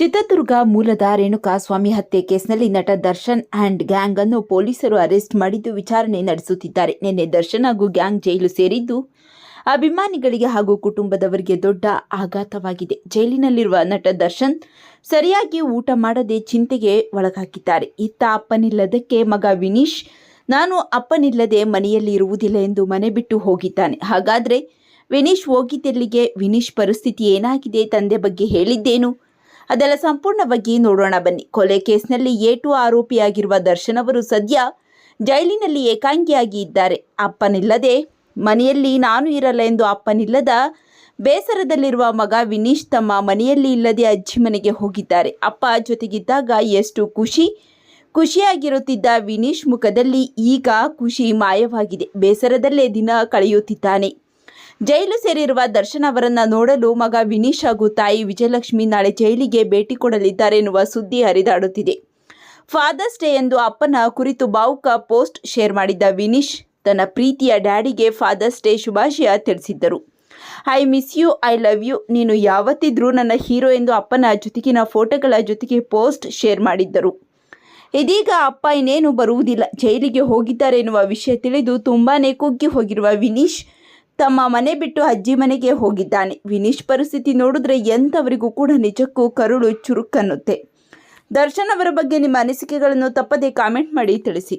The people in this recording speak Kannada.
ಚಿತ್ರದುರ್ಗ ಮೂಲದ ರೇಣುಕಾ ಸ್ವಾಮಿ ಹತ್ಯೆ ಕೇಸ್ನಲ್ಲಿ ನಟ ದರ್ಶನ್ ಆ್ಯಂಡ್ ಗ್ಯಾಂಗ್ ಅನ್ನು ಪೊಲೀಸರು ಅರೆಸ್ಟ್ ಮಾಡಿದ್ದು ವಿಚಾರಣೆ ನಡೆಸುತ್ತಿದ್ದಾರೆ. ನಿನ್ನೆ ದರ್ಶನ್ ಹಾಗೂ ಗ್ಯಾಂಗ್ ಜೈಲು ಸೇರಿದ್ದು ಅಭಿಮಾನಿಗಳಿಗೆ ಹಾಗೂ ಕುಟುಂಬದವರಿಗೆ ದೊಡ್ಡ ಆಘಾತವಾಗಿದೆ. ಜೈಲಿನಲ್ಲಿರುವ ನಟ ದರ್ಶನ್ ಸರಿಯಾಗಿ ಊಟ ಮಾಡದೆ ಚಿಂತೆಗೆ ಒಳಗಾಗಿದ್ದಾರೆ. ಇತ್ತ ಅಪ್ಪನಿಲ್ಲದಕ್ಕೆ ಮಗ ವಿನೀಶ್, ನಾನು ಅಪ್ಪನಿಲ್ಲದೆ ಮನೆಯಲ್ಲಿ ಇರುವುದಿಲ್ಲ ಎಂದು ಮನೆ ಬಿಟ್ಟು ಹೋಗಿದ್ದಾನೆ. ಹಾಗಾದರೆ ವಿನೀಶ್ ಹೋಗಿದ್ದೆಲ್ಲಿಗೆ ವಿನೀಶ್ ಪರಿಸ್ಥಿತಿ ಏನಾಗಿದೆ? ತಂದೆ ಬಗ್ಗೆ ಹೇಳಿದ್ದೇನು? ಅದೆಲ್ಲ ಸಂಪೂರ್ಣವಾಗಿ ನೋಡೋಣ ಬನ್ನಿ. ಕೊಲೆ ಕೇಸ್ನಲ್ಲಿ ಏಟು ಆರೋಪಿಯಾಗಿರುವ ದರ್ಶನ್ ಅವರು ಸದ್ಯ ಜೈಲಿನಲ್ಲಿ ಏಕಾಂಗಿಯಾಗಿ ಇದ್ದಾರೆ. ಅಪ್ಪನಿಲ್ಲದೆ ಮನೆಯಲ್ಲಿ ನಾನು ಇರಲ್ಲ ಎಂದು ಅಪ್ಪನಿಲ್ಲದ ಬೇಸರದಲ್ಲಿರುವ ಮಗ ವಿನೀಶ್ ತಮ್ಮ ಮನೆಯಲ್ಲಿ ಇಲ್ಲದೆ ಅಜ್ಜಿ ಮನೆಗೆ ಹೋಗಿದ್ದಾರೆ. ಅಪ್ಪ ಜೊತೆಗಿದ್ದಾಗ ಎಷ್ಟು ಖುಷಿ, ಖುಷಿಯಾಗಿರುತ್ತಿದ್ದ ವಿನೀಶ್ ಮುಖದಲ್ಲಿ ಈಗ ಖುಷಿ ಮಾಯವಾಗಿದೆ. ಬೇಸರದಲ್ಲೇ ದಿನ ಕಳೆಯುತ್ತಿದ್ದಾನೆ. ಜೈಲು ಸೇರಿರುವ ದರ್ಶನ್ ಅವರನ್ನ ನೋಡಲು ಮಗ ವಿನೀಶ್ ಹಾಗೂ ತಾಯಿ ವಿಜಯಲಕ್ಷ್ಮಿ ನಾಳೆ ಜೈಲಿಗೆ ಭೇಟಿ ಕೊಡಲಿದ್ದಾರೆ ಎನ್ನುವ ಸುದ್ದಿ ಹರಿದಾಡುತ್ತಿದೆ. ಫಾದರ್ಸ್ ಡೇ ಎಂದು ಅಪ್ಪನ ಕುರಿತು ಭಾವುಕ ಪೋಸ್ಟ್ ಶೇರ್ ಮಾಡಿದ್ದ ವಿನೀಶ್, ತನ್ನ ಪ್ರೀತಿಯ ಡ್ಯಾಡಿಗೆ ಫಾದರ್ಸ್ ಡೇ ಶುಭಾಶಯ ತಿಳಿಸಿದ್ದರು. I miss you I love you ನೀನು ಯಾವತ್ತಿದ್ರೂ ನನ್ನ ಹೀರೋ ಎಂದು ಅಪ್ಪನ ಜೊತೆಗಿನ ಫೋಟೋಗಳ ಜೊತೆಗೆ ಪೋಸ್ಟ್ ಶೇರ್ ಮಾಡಿದ್ದರು. ಇದೀಗ ಅಪ್ಪ ಇನ್ನೇನು ಬರುವುದಿಲ್ಲ. ಜೈಲಿಗೆ ಹೋಗಿದ್ದಾರೆ ಎನ್ನುವ ವಿಷಯ ತಿಳಿದು ತುಂಬಾ ಕುಗ್ಗಿ ಹೋಗಿರುವ ವಿನೀಶ್ ತಮ್ಮ ಮನೆ ಬಿಟ್ಟು ಅಜ್ಜಿ ಮನೆಗೆ ಹೋಗಿದ್ದಾನೆ. ವಿನೀಶ್ ಪರಿಸ್ಥಿತಿ ನೋಡಿದ್ರೆ ಎಂಥವರಿಗೂ ಕೂಡ ನಿಜಕ್ಕೂ ಕರುಳು ಚುರುಕನ್ನುತ್ತೆ. ದರ್ಶನ್ ಅವರ ಬಗ್ಗೆ ನಿಮ್ಮ ಅನಿಸಿಕೆಗಳನ್ನು ತಪ್ಪದೇ ಕಾಮೆಂಟ್ ಮಾಡಿ ತಿಳಿಸಿ.